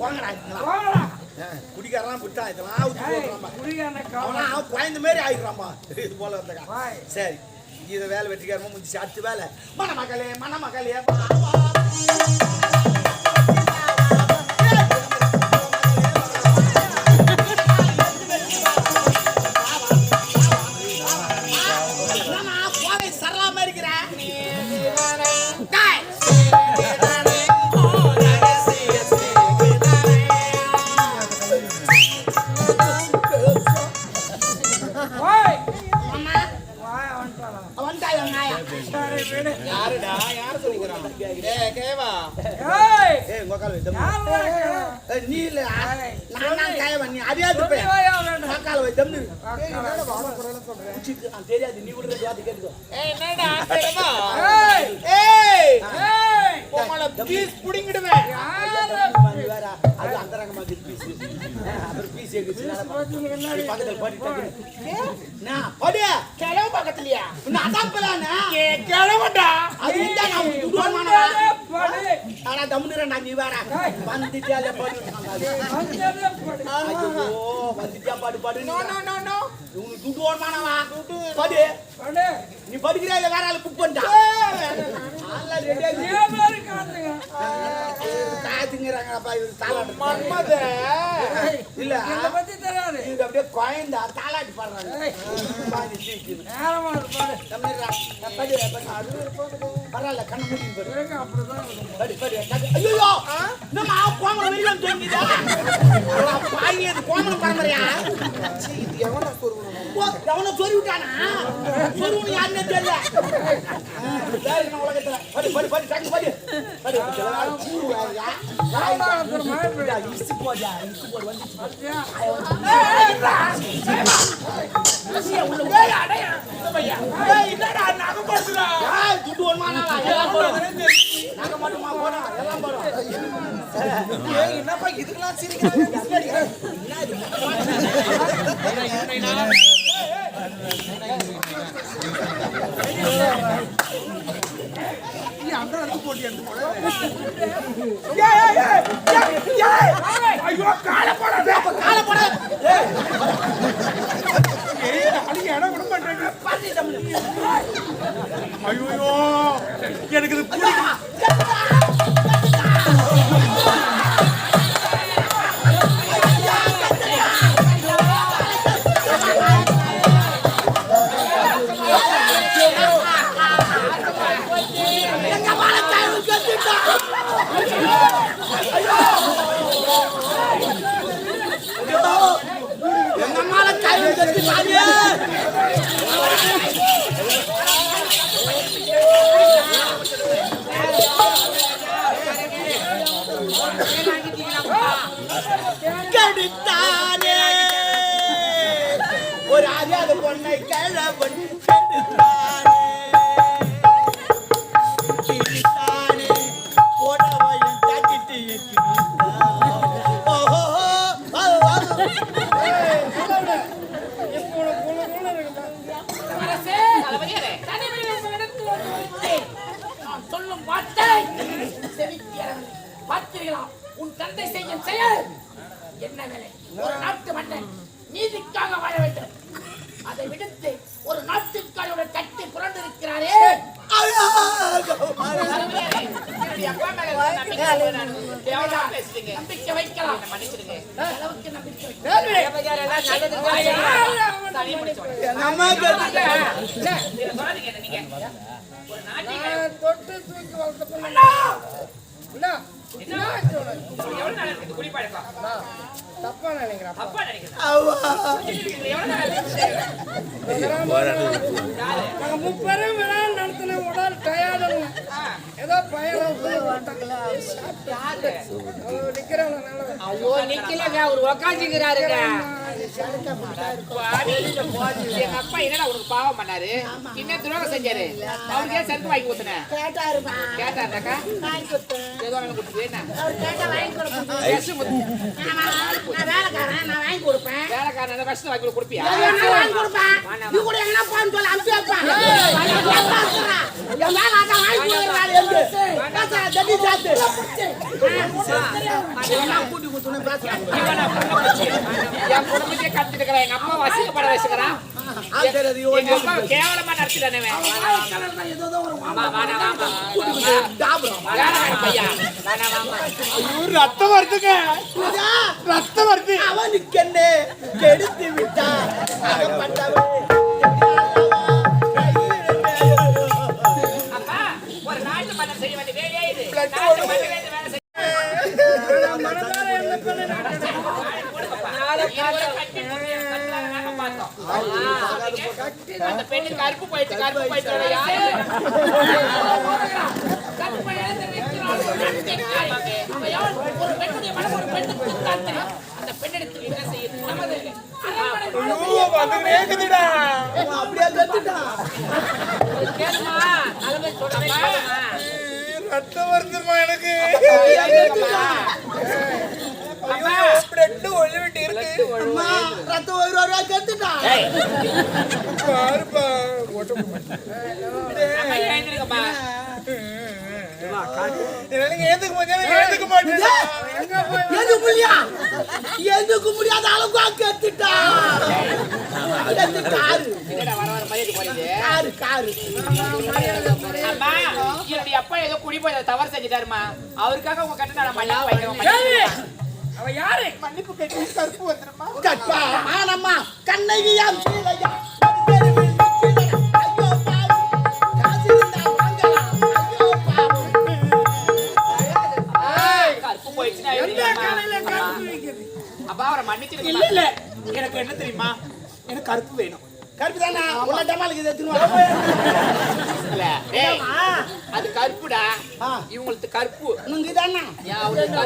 போங்கடா இதெல்லாம். போங்கடா. குடிக்காரலாம் விட்டா இதெல்லாம் குழந்த மாதிரி ஆயிடுறான்பா இது போல வந்தக்கா. சரி இதை வேலை வெற்றிக்காரமா முடிச்சு அடுத்த வேலை. மணமகளே மணமகளே காக்கால வை தம்பி. தெரியாது நீ விடுற ஜாதி கேட்டுக்கோ. ஏய் என்னடா தெரியுமா ஏய், ஏய் ஏய், உங்கள பீஸ் புடிங்கிடுவேன். யாரு? நீ வேற அது அந்த ரகமா இருக்கு பீஸ். அப்புறம் பீஸ் எகுச்சு பக்கத்துல என்னடி? பக்கத்துல படி. டக்கு நான் படி. கிளவு பக்கத்துலயா? நான் அதான் போலானே ஏ கிளவடா அது இருந்தா நான் நீ துடுவானே வந்ததே படி. ஆனா தம்முறேன் நீ வேற வந்துட்டியாலே படி. ஐயோ வந்துட்டியா பாடு பாடு உனக்கு துட்டு ஓடமானவா படி. நீ படிக்கிறியா இல்ல வேற ஆளு புக் பண்ணிட்டா அப்படியே குழந்தா தாலாட்டு பாடுறாங்க. பரவாயில்ல, கண்ணை அப்படிதான் இருக்கும். படி, படி. டக்கு. தூங்கிதா? அட இது கோமணம் பரம்பரையா? ஓ, எவனோ விட்டானா? தெரியல. உலகத்துல? படி, படி, படி, டக்கு படி. படி, இசு போடா, இசு போடு, நாங்க மட்டுமா போறோம்? எல்லாம் போடும். என்னப்பா இதுக்கெல்லாம் சிரிக்கிறாங்க ஐயோ, காலை போடாத. அப்ப காலை போடாத. தமிழ். ஐயோ எனக்கு இது. one. பேசுறீங்க. நம்பிக்கை வைக்கலாம் மன்னிச்சிடுங்க. அளவுக்கு நம்பிக்கை வைக்கலாம் தொட்டு தூக்கி வளர்த்த பொண்ணு. அண்ணா! என்ன? எவ்வளவு நாள் இருக்குது குடிப்பழக்கம்? தப்பா நினைக்கிறேன் அப்பா. நினைக்கிறேன். நாங்க முப்பெரும் விழா நடத்தின உடல் ஏதோ நல்லது. ஐயோ நிக்கலங்க அவர் உக்காந்துக்கிறாருங்க. எங்க அப்பா என்னடா உனக்கு பாவம் பண்ணாரு? என்ன துரோகம் செஞ்சாரு? அவருக்கே சரக்கு வாங்கி வாங்கி கொடுத்தேன். ஏதோ எனக்கு கொடுத்து என்ன? நான் வேலைக்காரன் நான் வாங்கி கொடுப்பேன் வேலை வேலைக்காரன் கஷ்டம் வாங்கி கொடுப்பியா வாங்கி கொடுப்பேன். நீ கூட எங்கனா போன்னு சொல்லு, அனுப்பி வைப்பேன். என் மேல ஆசை வாங்கி கொடுக்குறாரு சாத்து. கூட்டி பேசுறாங்க. என் குடும்பத்தையே இருக்கிறான். எங்க அம்மா வசிக்கப்பட வச்சுக்கிறான் கேவலமா நடத்திட்டானே ரத்தம் வருதுங்க? ரத்தம் வருது அவனுக்கென்ன கெடுத்து விட்டார் அகப்பட்டவன் அப்பா, ஒரு அந்த பெண்ணு கருப்பு போயிடுச்சு கருப்பு போயிடுச்சு யாரு ஒரு பெண்ணுடைய மனம் ஒரு பெண்ணுக்கு தான் தெரியும். அந்த பெண்ணிடத்தில் என்ன செய்யுது நமது. அப்படியே கேளுமா ரத்தம் வருதுமா எனக்கு பிளட் ஒழுவிட்டு இருக்கு. அம்மா ரத்தம் ஒரு ரூபா கத்துட்டான் பாருப்பா எதுக்கு முடியா? எதுக்கு முடியாத அளவுக்கு கத்துட்டான் காரு. காரு என்னுடைய அப்பா ஏதோ குடி போய் தவறு செஞ்சுட்டாருமா. அவருக்காக உங்க கட்ட நான் அவ யாரு? மன்னிப்பு கேட்டு கருப்பு வந்துருமா? கற்பா மானம்மா கண்ணகியாம் சீதையா? அப்பா அவரை மன்னிச்சிருங்க இல்ல இல்ல. எனக்கு என்ன தெரியுமா? எனக்கு கருப்பு வேணும். கருப்பு தானே? உள்ள டமாலுக்கு இதை எடுத்துன்னு அது கருப்புடா. ஆ. இவங்களுக்கு கருப்பு. இதானா? ஏன் அவங்களுக்கு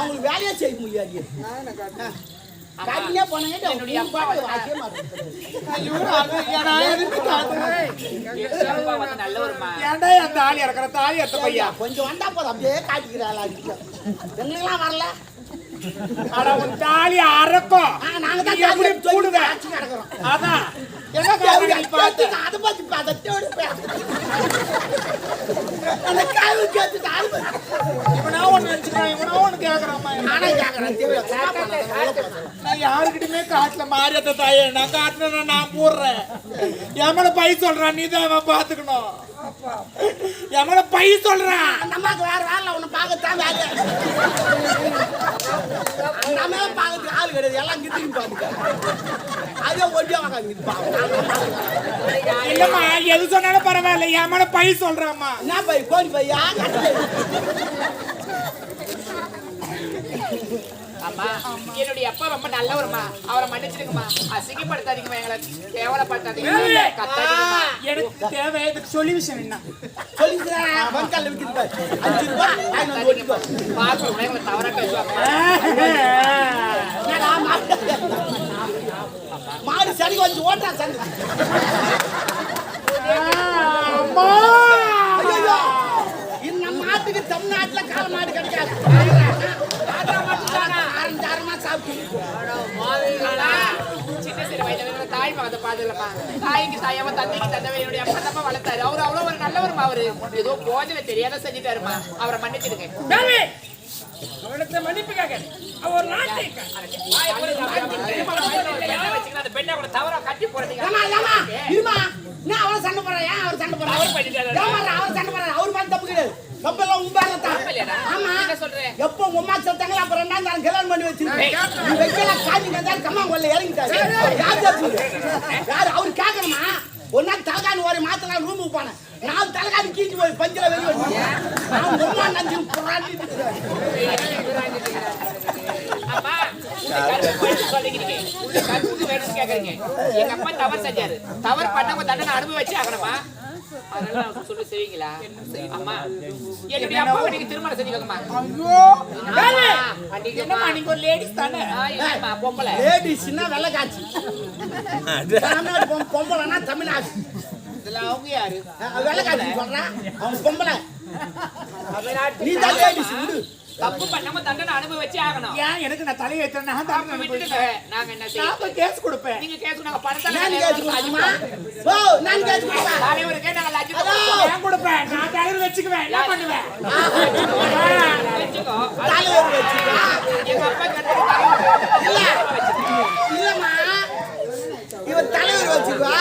அந்த வேலையே செய்ய முடியாது. காட்டினே போனாங்க என்னுடைய அப்பா வாசிய மாட்டேன் நல்லவருமா. ஏன்டா என் தாலி இறக்குற தாலி எத்த பையா கொஞ்சம் வந்தா போதும். அப்படியே காட்டிக்கிறாள் எங்களுக்கெல்லாம் வரல? அட உன் தாலி அறக்கும் நாங்க தான் எப்படி காட்டி தூக்கி போடுவ? காட்சி கிடக்குறோம். அதான் என்ன தேவடியா, காரணம் அதை அந்த நானே தாயே நான் காட்டின நான் போடுறேன் என் பை சொல்றான் நீ தான் பாத்துக்கணும் என் பை சொல்றான் அந்த அம்மாவுக்கு வேற வேலை உன்னை பார்க்கத்தான் வேலை. நம்ம பார்க்கறதுக்கு ஆள் கிடையாது, எல்லாம் கிட்டின்னு பாத்துக்க. அதே ஒட்டியா வாங்க பாவம். இல்லம்மா எது சொன்னாலும் பரவாயில்ல. என் மேல பை சொல்றாம்மா. என்ன பை, கோழி பையா? அம்மா என்னுடைய அப்பா ரொம்ப நல்லவருமா அவரை மன்னிச்சிடுங்கம்மா. அசிங்கப்படுத்தாதீங்கம்மா எங்களை. கேவலப்படுத்தாதீங்க கத்தாதீங்கம்மா. எனக்கு தேவை இதுக்கு சொல்யூஷன்? என்ன எங்களை தவறா பேசுவாங்க. மாடு? சரி வந்து ஓட்டா ஐயோ இந்த மாட்டுக்கு தமிழ்நாட்டுல கால மாடு கிடைக்காது. தாய் மகத்தை பாதுலமா தாய்க்கு தாயாம தந்தைக்கு தந்தவை என்னுடைய அப்பா தான் வளர்த்தாரு. அவரு அவ்வளவு ஒரு நல்லவருமா அவரு? ஏதோ போஜனை தெரியாத செஞ்சுட்டாருமா அவரை மன்னிச்சிடுங்க. மன்னிப்பு கேட்க ஒரு நாட்டை பெண்ணை கூட தவறா கட்டி இருமா? அவர் சண்டை போடுறா? ஏன் அவர் சண்டை அவர் பண்ணிட்டாரு. அவர் சண்டை போடுறா? அவர் மேல தப்பு கிடையாது. உங்க தான் தப்பு இல்லைடா. ஆமா. என்ன சொல்றேன்? எப்போ உங்க அம்மா செத்தாங்களா அப்புறம் ரெண்டாம் தாரம் கல்யாணம் பண்ணி வச்சிருக்கேன் நீ வைக்கல காஞ்சிங்க தான் கம்மா கொள்ள இறங்கிட்டாரு. யார் யார் அவர் கேட்கணுமா? ஒரு நாள் தலைகாணி ஒரு மாத்தலாம் ரூமுக்கு போனேன். நாலு தலைகாணி கீஞ்சி போய் பஞ்சில வெளியே வந்து நான் அம்மா நஞ்சு கேக்குறீங்க. எங்க அப்பா தவறு செஞ்சாரு. தவறு பண்ணவங்க தண்டனை அனுபவிச்சு ஆகணுமா அதனால நான் சொல்லி செய்வீங்களா? அம்மா என்னுடைய அப்பாவை நீங்க திருமணம் செஞ்சுக்கோங்கம்மா. என்னம்மா? நீங்க ஒரு லேடிஸ் தானே? பொம்பளை. லேடிஸ்னா வெள்ளை காட்சி. பொம்பளைனா தமிழ்நாடு. இதுல அவங்க யாரு வெள்ளை காட்சி சொல்றேன். அவன் பொம்பளை. தமிழ்நாட்டு நீ தான் லேடிஸ் விடு. தப்பு பண்ணாம தண்டனை அனுபவிச்சே ஆகணும். ஏன் எனக்கு நான் தலையை ஏத்துறேன்? நான் அப்ப தண்டனை விட்டுடுங்க அனுபவிக்கிறேன். நாங்க என்ன நான் செய்ய போய் கேஸ் கொடுப்பேன். நீங்க கேஸ் நாங்க நான் கொடுக்குமா பணத்தை ஓ நான் கேட்டு கொடுப்பா தலைவருக்கே நாங்க லட்சம் அதோ. கொடுப்போம். ஏன் கொடுப்பேன். நான் தலைவர் வச்சுக்குவேன். என்ன பண்ணுவேன்? வச்சுக்கோ. தலைவர் வச்சுக்கோ எங்க அப்பா கட்டுறது தலைவர். இல்ல. இல்லம்மா. இவர் தலைவர் வச்சுக்கோ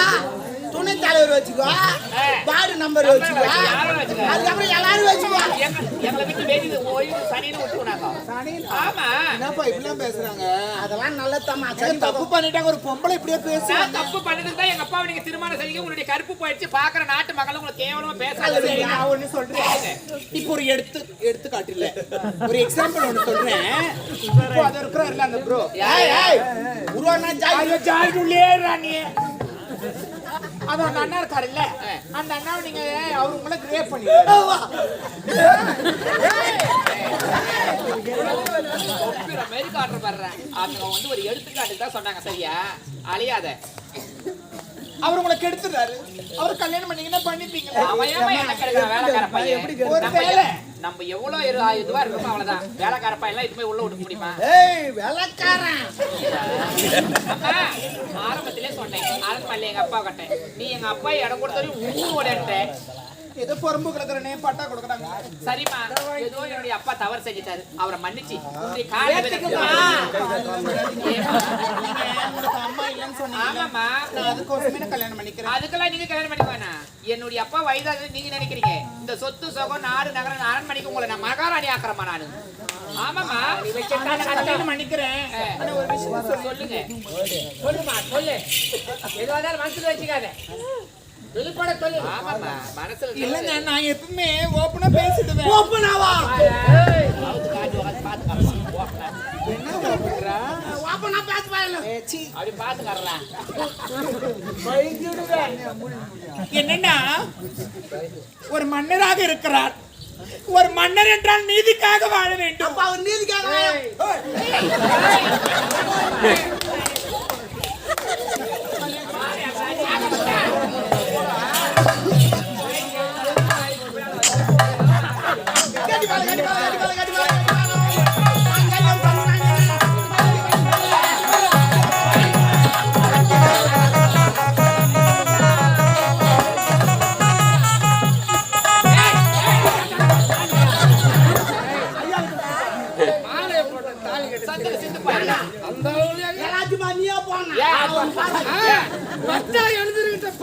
துணை தலைவர் வச்சுக்கோ. வார்டு நம்பர் வச்சுக்கோ. அதுக்கப்புறம் எல்லாரும் வச்சுக்கோ. என்னப்பா இப்படிலாம் பேசுறாங்க? அதெல்லாம் நல்லதம்மா சரி தப்பு பண்ணிட்டாங்க? ஒரு பொம்பளை இப்படியே நான் தப்பு தான் எங்க அப்பாவை நீங்க திருமணம் செய்ய உங்களுடைய கருப்பு போயிடுச்சு. பாக்குற நாட்டு மக்கள் உங்களுக்கு கேவலமா பேசாத நான் ஒண்ணு சொல்றேன். இப்போ ஒரு எடுத்து எடுத்துக்காட்டு இல்ல ஒரு எக்ஸாம்பிள் ஒண்ணு சொல்றேன். இப்போ அது இருக்கிறாருல அந்த ப்ரோ ஏய் ஏய் உருவானா ஜாய் உள்ளே அது அந்த அண்ணா இருக்காருல்ல. அந்த அண்ணாவை நீங்க அவரு உங்களை கிரேப் பண்ணி ஒப்பிடுற மாதிரி காட்டுற பாடுறேன் அவங்க வந்து ஒரு எடுத்துக்காட்டு தான் சொன்னாங்க சரியா? அழியாத. அவர் உங்களை கெடுத்துறாரு அவர் கல்யாணம் பண்ணீங்கன்னா பண்ணிப்பீங்களா? அவன் ஏமா என்ன கிடைக்கிற? வேலைக்கார பையன் ஒரு நம்ம வேலை. நம்ம எவ்வளவு இரு- இதுவா இருக்கோமோ அவ்வளவுதான். வேலைக்கார பையன் எல்லாம் இதுமே உள்ள விட்டுக்க முடியுமா ஏய் வெள்ளக்காரன் அம்மா, ஆரம்பத்திலே சொன்னேன். ஆரம்பத்தில் எங்க அப்பா கட்டேன். நீ எங்க அப்பா இடம் கொடுத்தாலும் ஊர் ஓடன்ட்ட ஏதோ பொறும்பு கிடக்குறனே பட்டா கொடுக்குறாங்க. சரிம்மா. ஏதோ என்னுடைய அப்பா தவறு செஞ்சுட்டாரு. அவரை மன்னிச்சு. நான் அதுக்கோசமே கல்யாணம் பண்ணிக்கிறேன். அதுக்கெல்லாம் நீங்க கல்யாணம் பண்ணிக்க வேணாம் என்னுடைய அப்பா வயதாகுது நீங்க நினைக்கிறீங்க? இந்த சொத்து சுகம் நாடு நகரம் அரண்மனைக்கு உங்களை நான் மகாராணி ஆக்குறமா நானு. ஆமாமா கல்யாணம் பண்ணிக்கிறேன். ஒரு விஷயம் சொல்லு. சொல்லுங்க. சொல்லுமா சொல்லு. எதுவா இருந்தாலும் மனசுல வச்சுக்காத. வெளிப்பட சொல்லு ஆமாமா மனசுல இல்லைங்க நான் எப்பவுமே ஓப்பனா பேசிடுவேன் ஓப்பனாவா ஏய், என்ன ஓப்பனா ஓப்பனா பேச பாருங்க அப்படி பாத்துக்கறலாம் என்னன்னா ஒரு மன்னராக இருக்கிறார். ஒரு மன்னர் என்றால் நீதிக்காக வாழ வேண்டும். அப்ப அவர் நீதிக்காக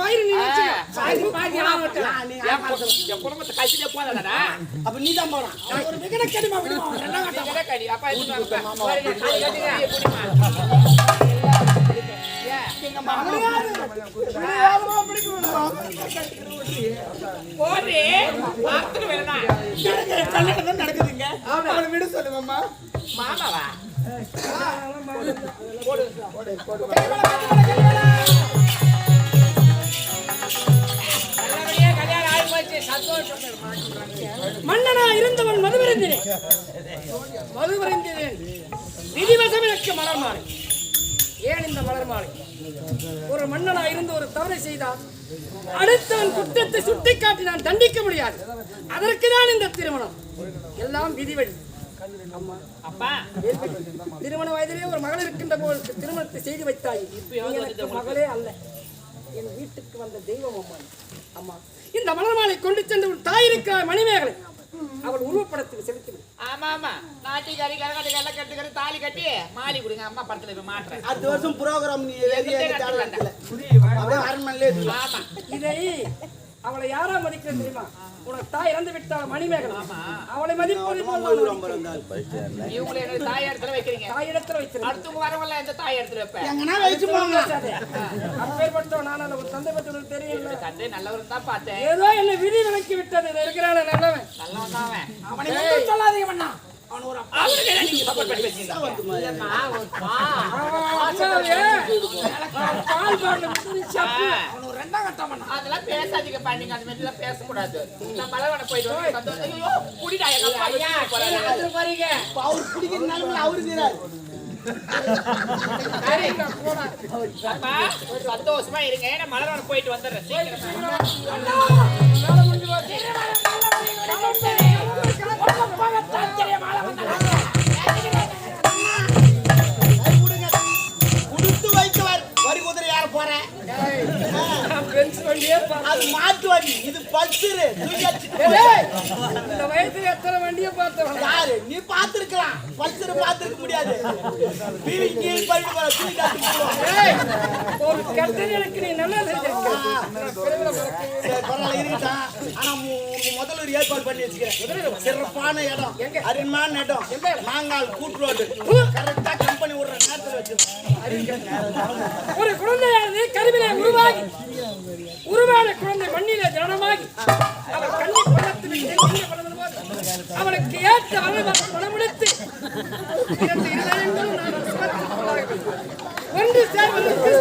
பயிர் நீ. பாதி பாதி என் குடும்பத்தை கழிச்சுட்டே போனதாடா அப்ப நீ தான் போறான் ஒரு விகட கடிமா விடுமா. கடி அப்பா. எங்க மாமனார் போடு. பார்த்துட்டு வேணா கல்யாணம் நடக்குதுங்க அவனை விட சொல்லுங்கம்மா மாமாவா? நல்லபடியா மன்னனா இருந்தவன் மதுவருந்தினேன் மதுவருந்தினேன் விதிவசம் எனக்கு மலர் மாலை ஏன் இந்த மலர் மாலை ஒரு மன்னனா இருந்து ஒரு தவறை செய்தால் அடுத்தவன் குற்றத்தை சுட்டிக்காட்டி நான் தண்டிக்க முடியாது. அதற்கு தான் இந்த திருமணம். எல்லாம் விதிவழி. திருமண வயதிலே ஒரு மகள் இருக்கின்ற போது திருமணத்தை செய்து வைத்தாய். எனக்கு மகளே அல்ல. என் வீட்டுக்கு வந்த தெய்வம் அம்மா. அம்மா இந்த மலர் மாலை கொண்டு சென்று உன் தாய் இருக்கிற மணிமேகலை. அவள் உருவப்படத்தில் செலுத்தி ஆமா ஆமா. நாட்டிக்காரி கரகாட்டுக்காரி எல்லாம் கட்டுக்கிற தாலி கட்டி மாலி கொடுங்க. அம்மா படத்துல போய் மாட்டுறேன். அடுத்த வருஷம் ப்ரோக்ராம் நீ அரண்மனையிலே. ஆமா. இதை அவளை யாரா மதிக்கிறது தெரியுமா? உனக்கு தாய் இறந்து விட்டாள் மணிமேகலை. அவளை மதிப்பது. இவங்களை என்ன தாய் இடத்துல வைக்கிறீங்க. தாய் இடத்துல வைக்கிறேன். அடுத்தவங்க வரவங்கள எந்த தாய் இடத்துல வைப்பேன் எங்கன்னா வச்சு போங்க நான் அந்த ஒரு தந்தை உனக்கு தெரியல தந்தை நல்லவரும் தான் பார்த்தேன். ஏதோ என்ன விதி விலக்கி விட்டது. இருக்கிறான நல்லவன். நல்லவன் தான் அவன். அவனை மட்டும் சொல்லாதீங்க பண்ணி பால் பாட்டில் அதெல்லாம் பேசாதீங்க பண்ணீங்க அந்த மாதிரி எல்லாம் பேசக்கூடாது. நான் மலவனை போயிட்டு வந்து ஐயோ குடிடா எங்க ஐயா. அது பாருங்க. அவர். அப்பா சந்தோஷமா இருங்க. நான் மலவனை போயிட்டு வந்துடுறேன். சீக்கிரமா. Mad பத்து வண்டி இது பத்து இந்த வயசுல எத்தனை வண்டியை பார்த்தவன் யாரு? நீ பார்த்திருக்கலாம். பல்சர் பார்த்திருக்க முடியாது. ஒரு கட்டணக்கு நீ நல்லா இருக்கட்டான். ஆனா முதல்ல ஒரு ஏற்பாடு பண்ணி வச்சுக்கிறேன். சிறப்பான இடம். அருமையான இடம். மாங்கால் கூட்டு ரோடு. கரெக்டா கம்பெனி விடுற நேரத்தில் வச்சிருக்கேன். ஒரு குழந்தையானது கருவினை உருவாகி உருவான குழந்தை மண்ணில ஜனமாகி அவர் கண்ணி பள்ளத்தில் அவனுக்கு ஏற்ற கொள்ளாக வேண்டும். ஒன்று சேர்வதற்கு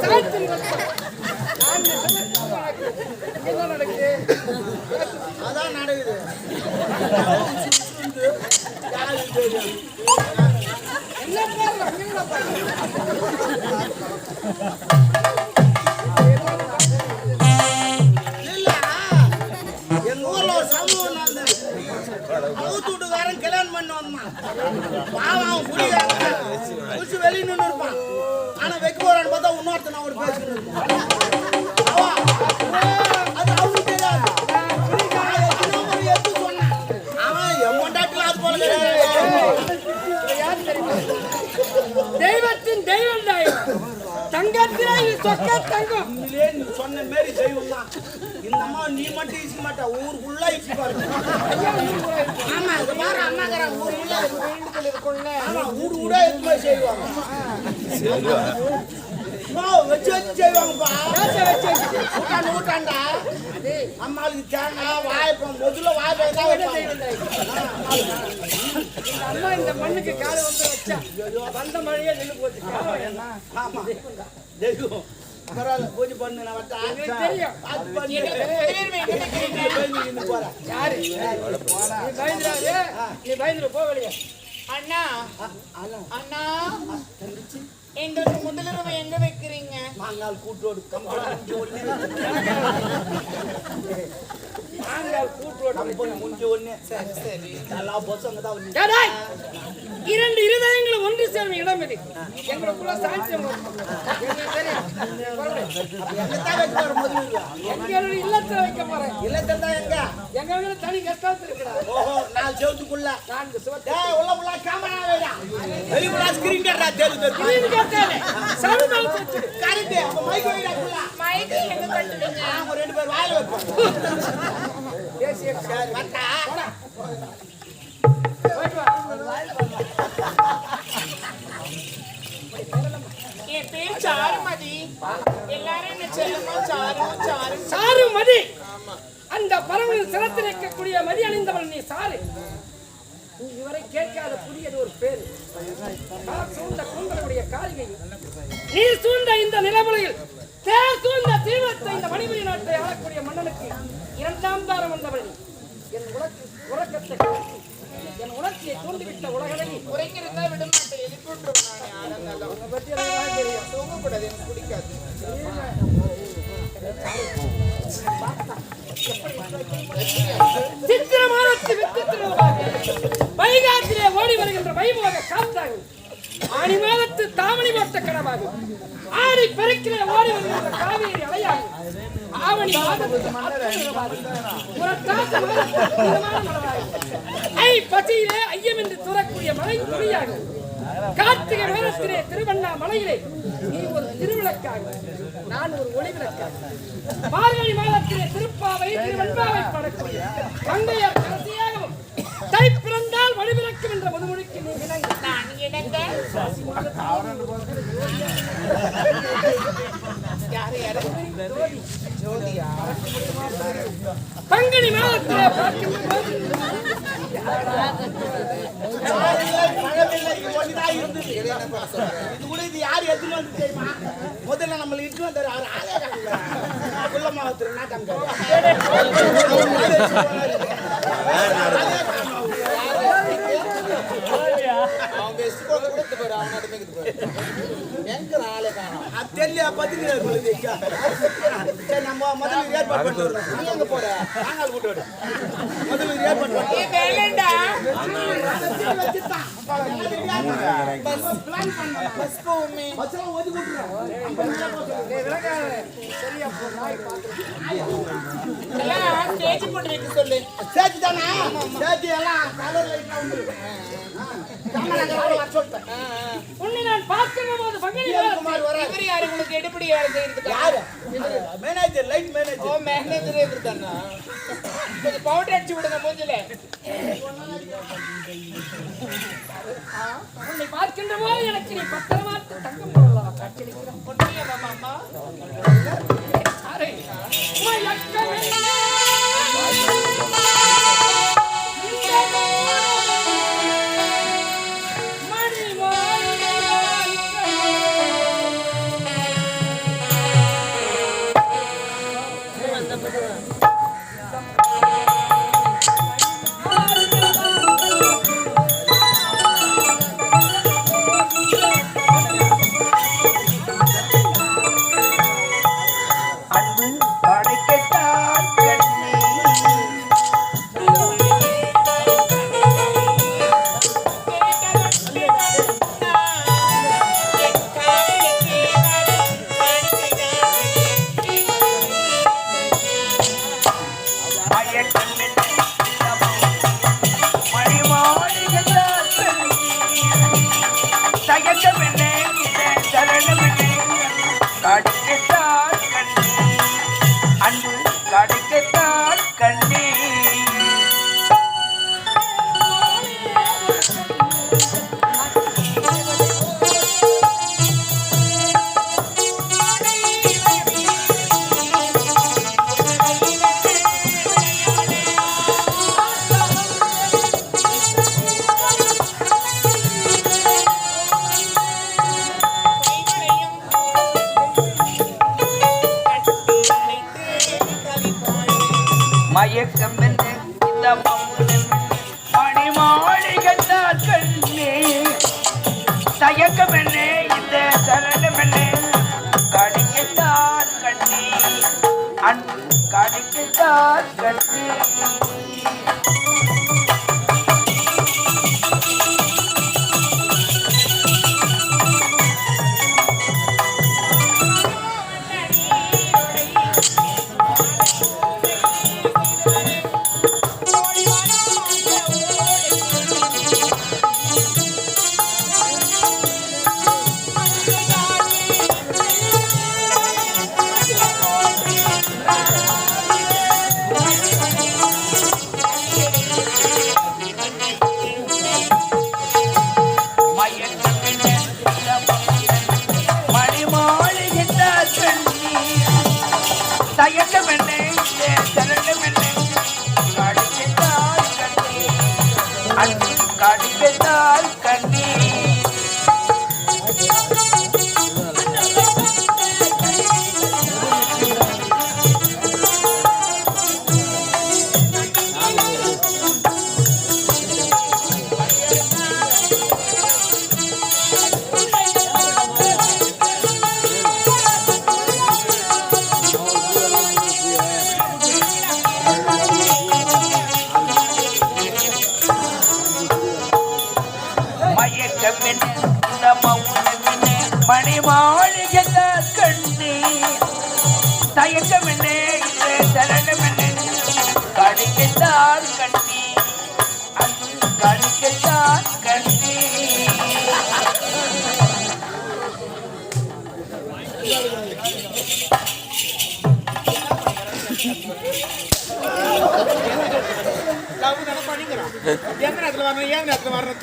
நடக்குது அதான் நடக்குது? என்ன பாருங்க ஒரு சமூகம் நடந்தது. அவுத்து வீட்டுக்காரன் கல்யாணம் பண்ணி வந்தான். பாவம் அவன் குடிகாரன். குடிச்சு வெளிய நின்னு இருப்பான். ஆனா வைக்க போறான்னு பார்த்தா இன்னொருத்தன் அவரு பேசிக்கிட்டு இருப்பான். அது அவனுக்கு தெரியாது. அவன் என் அது போல தெய்வத்தின் தெய்வம் தாயம் தங்கத்திலே சொக்க தங்கம். உண்மையிலேயே நீ சொன்ன மாரி தெய்வம் தான். இந்த அம்மா நீ மட்டும் ஈசிக்க மாட்டா ஊர் ஃபுல்லா ஈசி பாருங்க ஆமா இது பாரு அண்ணாங்கிறான் ஊர் ஃபுல்லா ஆமா ஊடு ஊடா எடுத்து போய் செய்வாங்க. அம்மா, வச்சு வச்சு செய்வாங்கப்பா. ஊட்டாண்டு ஊட்டாண்டா. அம்மாளுக்கு தேங்காய் வாழைப்பழம் முதல்ல தான் வைப்பாங்க. அம்மா இந்த மண்ணுக்கு காலை வந்து வச்சா வந்த மழையே நின்று போச்சு? ஆமா. தெய்வம். பரவாயில்ல பூஜை பண்ணு நான் எனக்கு தெரியும். அது பண்ணு. போற யாரு நீ பயந்துடாதே நீ பயந்துரு போ வெளியே. அண்ணா. அண்ணா. எங்களுக்கு முதலிரவு எங்க வைக்கிறீங்க? மாங்கால் கூட்டோடு நாங்கள் கூட்டோடு. கம்பெனி முடிஞ்ச உடனே சரி சரி. எல்லா பசங்க தான் வந்து டேய், இரண்டு இருதயங்களும் ஒன்று சேரும் இடம் இது. எங்களுக்குள்ள சாட்சியம் எங்களுடைய இல்லத்துல வைக்க போறேன். இல்லத்தில் தான் எங்க? எங்க வீடு தனி கஷ்டத்தில் இருக்கிறார். ஓஹோ நாலு செவத்துக்குள்ள. நான்கு சுவத்து டேய் உள்ள புள்ள கேமரா புள்ள ஸ்கிரீன் தெரு தெரு இது கேட்டாலே. சவுண்ட் வச்சு கரெக்ட். அப்ப மைக் வைடா மைக்கு எங்க கட்டுவீங்க நாங்க ரெண்டு பேர் வாயில வைப்போம். தேசிய சரி வட்டா. போயிட்டு வா. என் பேர் சாருமதி. எல்லாரும் என்ன செல்லமா? Sir sir. சாரு மதி அந்த பறவையின் சிரத்தில் இருக்கக்கூடிய மதி அணிந்தவள் நீ சாரு. இதுவரை கேட்காத புதியது ஒரு பேர். கார் சூழ்ந்த கூந்தலுடைய காரிகை. நீ சூழ்ந்த இந்த நிலவுலையில் தேர் சூழ்ந்த தீவிரத்தை இந்த மணிமணி நாட்டை ஆளக்கூடிய மன்னனுக்கு இரண்டாம் தாரம் வந்தவள் என் உலக்கு என் உணர்ச்சியை தூண்டிவிட்ட உலகனை உரைக்கிறதா விட மாட்டேன் எழுப்பி விட்டுருவேன் நான் யாருந்தாலும் உன்னை பற்றி எனக்கு நல்லா தெரியும் தூங்கக்கூடாது எனக்கு பிடிக்காது. சித்திர மாதத்து வித்தித்திரமாக வைகாத்திலே ஓடி வருகின்ற வைபோக காத்தாகும். ஆடி மாதத்து தாமணி போட்ட கனவாகும். ஆடி பெருக்கிலே ஓடி வருகின்ற காவேரி அலையாகும். ஆவணி மாதத்து அற்புதமாகும். புரட்டாசி மாதத்து அற்புதமான மலராகும். ஐ பசியிலே ஐயமின்றி துறக்கூடிய மலை துணியாகும். கார்த்திகை மாதத்திலே திருவண்ணாமலையிலே நீ ஒரு திருவிளக்காக நான் ஒரு ஒளிவிளக்காக. மார்கழி மாதத்திலே திருப்பாவை திருவெண்பாவை பாடக்கூடிய மங்கையர் கடைசியாகவும் தை பிறந்தால் வழிபிறக்கும் என்ற முதுமொழிக்கு நீ நான் இணங்க. பங்குனி மாதத்திலே பார்க்கின்ற இது ஒண்ணுதான் இருந்தது. இது கூட இது யார் எடுத்துன்னு வந்து தெரியுமா? முதல்ல நம்மள இட்டுன்னு வந்தாரு, அவர் ஆளே காணல. குள்ளம்மா ஒருத்தர் நாட்டம் காரு. அவர் மேல வச்சு போனாரு. ஆளே காணோம் அவரு. அது தெரியலையா, சரி, நம்ம முதல்ல ஏற்பாடு பண்ணிட்டு நீ எங்க போற? நாங்கள் கூட்டு முதல்ல ஏற்பாடு பண்ணிட்டு வேலைண்டா பஸ் போட்டு வைக்க சொல்லு சேத்தி தானே? சேத்தி எல்லாம். கேமராக்காரரை வர சொல்லிட்டேன். உன்னை நான் பார்க்கிற போது குமார் வர. இவர் யாரு உங்களுக்கு எடுப்படி வேலை செய்யறதுக்கு யாரு? மேனேஜர் லைட் ஓ மேனேஜர் மேனேஜரே இருக்கானா கொஞ்சம் பவுடர் அடிச்சு விடுங்க மூஞ்சில உன்னை பார்க்கின்ற போது எனக்கு நீ பத்திரமாத்து தங்கம் போடலாம் காட்சியளிக்கிறேன் ஒன்றிய மாமா அரே மயக்கமென்ன? அன்பு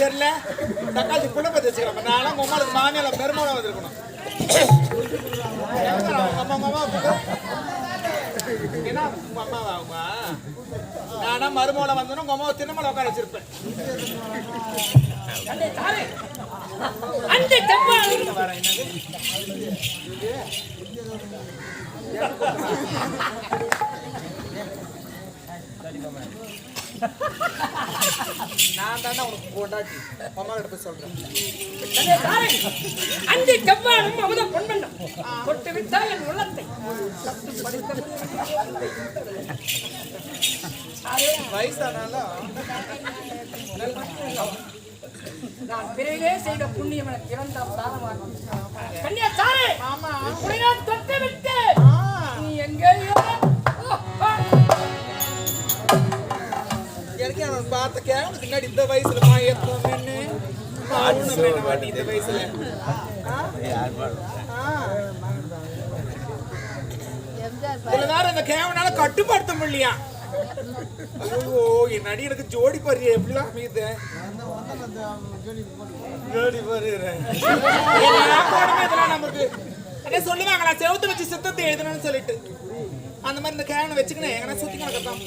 தெரியல தக்காளி குழம்பு வச்சுக்கிறோம் நானும் உங்க மாமியால பெருமாளம் வந்திருக்கணும் என்ன அம்மாவா அவங்க நானா மருமூலம் வந்தோன்னு உங்க அம்மாவை உட்கார வச்சிருப்பேன் நான் தானே உனக்கு கொண்டாட்டி அம்மா கிட்ட போய் சொல்றேன். அண்டே தாரே. அண்டே செவ்வாயும் அமுத பொன்வண்ணம் தொட்டு விட்டால் என் உள்ளத்தை. வயசானாலும் நான் பிறவிலே செய்த புண்ணியம் எனக்கு இறந்தால் தானமாகும் கன்னியா சாரே தொட்டு விட்டு. எங்கேயோ. எனக்கு அவன் பார்த்த முன்னாடி இந்த வயசுல மாயத்தம் என்ன வாட்டி இந்த வயசுல. இதுல வேற இந்த கேவனால கட்டுப்படுத்த முடியலையா? ஐயோ என் நடி எனக்கு ஜோடி பாரு எப்படிலாம் அமையுது? ஜோடி பாரு. நமக்கு. என்ன சொல்லுவாங்களா செவுத்து வச்சு சித்தத்தை எழுதணும்னு சொல்லிட்டு அந்த மாதிரி இந்த கேவனை வச்சுக்கினேன் எங்கன்னா சுத்தி கணக்கு தான்